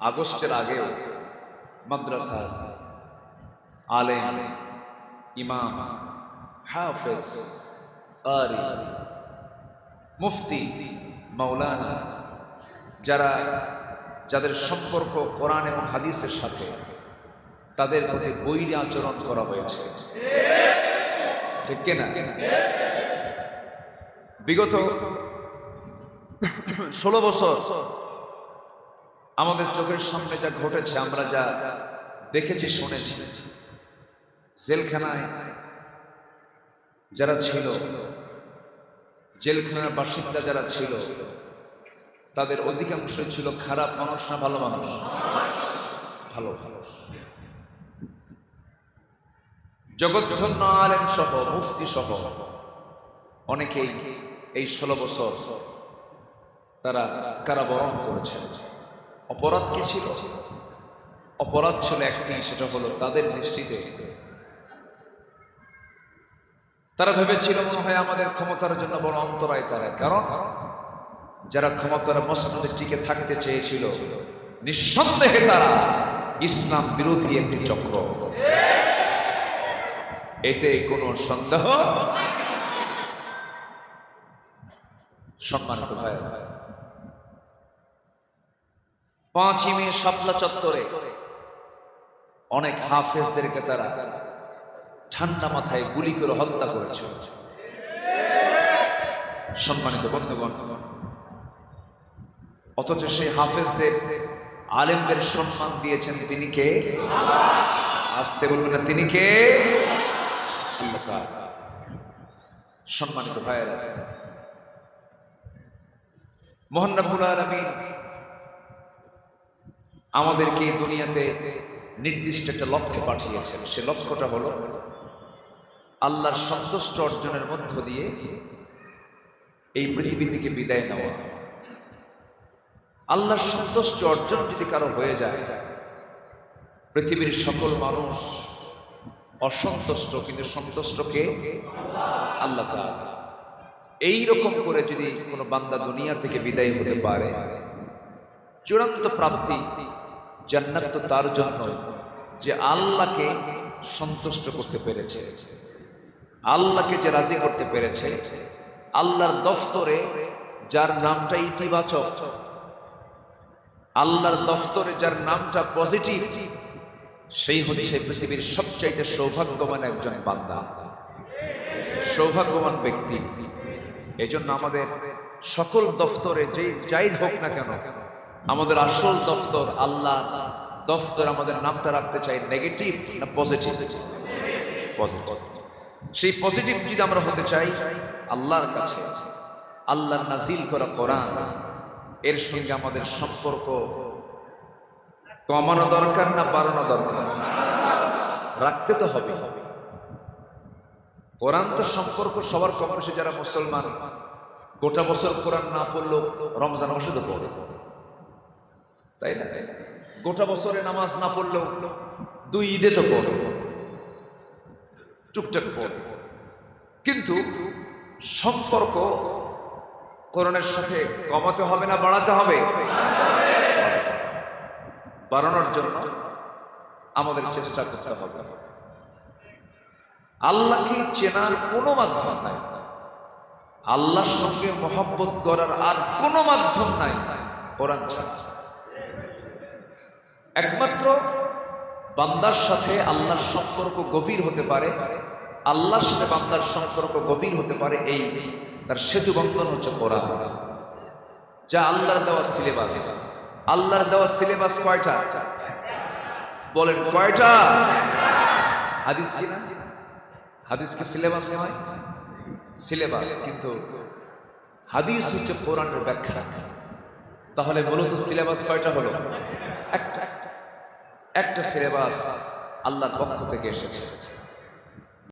আগস্টের আগেও মাদ্রাসা, আলেম, ইমাম, হাফেজ কারি মুফতি, মাওলানা, যারা, যাদের সম্পর্ক কোরআন এবং হাদিসের সাথে তাদের প্রতি বৈরী আচরণ করা হয়েছে। ঠিক কিনা? বিগত ষোলো বছর আমাদের চোখের সামনে যা ঘটেছে, আমরা যা দেখেছি, শুনেছি। জেলখানায় যারা ছিল, জেলখানার বাসিন্দা যারা ছিল, তাদের অধিকাংশই ছিল খারাপ মানুষ না ভালো মানুষ? ভালো ভালো জগৎধন্য আলেম সহ, মুফতি সহ, অনেকেই এই ষোলো বছর তারা কারাবরণ করেছেন। অপরাধ কি ছিল? অপরাধ ছিল একটি, সেটা হলো তাদের দৃষ্টিতে। তারা ভেবেছিল মনে হয় আমাদের ক্ষমতার জন্য বড় অন্তরায় তারা। কারণ যারা ক্ষমতার মসনদে টিকে থাকতে চেয়েছিল, নিঃসন্দেহে তারা ইসলাম বিরোধী একটি চক্র। এতে কোনো সন্দেহ? সম্মানিত ভাই পাঁচই মে শাপলা চত্বরে অনেক হাফেজদেরকে তারা ঠান্ডা মাথায় গুলি করে হত্যা করেছে। সম্মানিত বন্ধুগণ, অথচ সেই হাফেজদের আলেমদের সম্মান দিয়েছেন তিনি কে? আসতে বলবেন না, তিনি কে। সম্মানিত ভাইয়েরা, মোহন রব্বুল আলামিন আমাদেরকে এই দুনিয়াতে নির্দিষ্ট একটা লক্ষ্যে পাঠিয়েছেন। সে লক্ষ্যটা হলো আল্লাহর সন্তুষ্ট অর্জনের মধ্য দিয়ে এই পৃথিবী থেকে বিদায় নেওয়া। আল্লাহর সন্তুষ্ট অর্জন যদি কারও হয়ে যায়, পৃথিবীর সকল মানুষ অসন্তুষ্ট কিন্তু সন্তুষ্টকে আল্লাহ এই রকম করে যদি কোনো বান্দা দুনিয়া থেকে বিদায় হতে পারে, চূড়ান্ত প্রাপ্তি জান্নাত তো তার জন্য যে আল্লাহকে সন্তুষ্ট করতে পেরেছে। আল্লাহকে যে রাজি করতে পেরেছে। আল্লাহর দফতরে যার নামটা ইতিবাচক, আল্লাহর দফতরে যার নামটা পজিটিভ, সেই হচ্ছে পৃথিবীর সবচাইতে সৌভাগ্যবান একজন বান্দা। সৌভাগ্যবান ব্যক্তি। এই জন্য আমাদের সকল দফতরে যে যাই হোক না কেন আমাদের আসল দফতর আল্লাহ। দফতর আমাদের নামটা রাখতে চাই নেগেটিভ না পজিটিভ? পজিটিভ। সেই পজিটিভ যদি আমরা হতে চাই, আল্লাহর কাছে, আল্লাহর নাজিল করা কোরআন, এর সঙ্গে আমাদের সম্পর্ক কমানো দরকার না বাড়ানো দরকার? রাখতে তো হবে। কোরআন তো সম্পর্ক সবার কম যারা মুসলমান। গোটা বছর কোরআন না পড়লেও রমজান মাসে তো পড়ে। তাই না? গোটা বছরে নামাজ না পড়লেও দুই ঈদে তো পড়ে। টুকটাক পড়ে। কিন্তু সম্পর্ক কোরআনের সাথে কমাতে হবে না, বাড়াতে হবে? বাড়ানোর জন্য আমাদের চেষ্টা করতে হবে। আল্লাহকে চেনার কোনো মাধ্যম নাই। আল্লাহর সঙ্গে মহব্বত করার আর কোনো মাধ্যম নাই। কোরআন ছাড়া। একমাত্র বান্দার সাথে আল্লাহর সম্পর্ক গভীর হতে পারে, আল্লাহর সাথে বান্দার সম্পর্ক গভীর হতে পারে এই তার সেতু বন্ধন হচ্ছে কোরআন। যা আল্লাহর দেওয়া সিলেবাস আল্লাহর দেওয়া সিলেবাস কয়টা? বলেন কয়টা? হাদিস কি? হাদিস কি সিলেবাস নয়? সিলেবাস কিন্তু হাদিস হচ্ছে কোরআনের ব্যাখ্যা। তাহলে মূলত সিলেবাস কয়টা হলো? একটা। একটা সিলেবাস আল্লাহর পক্ষ থেকে এসেছে।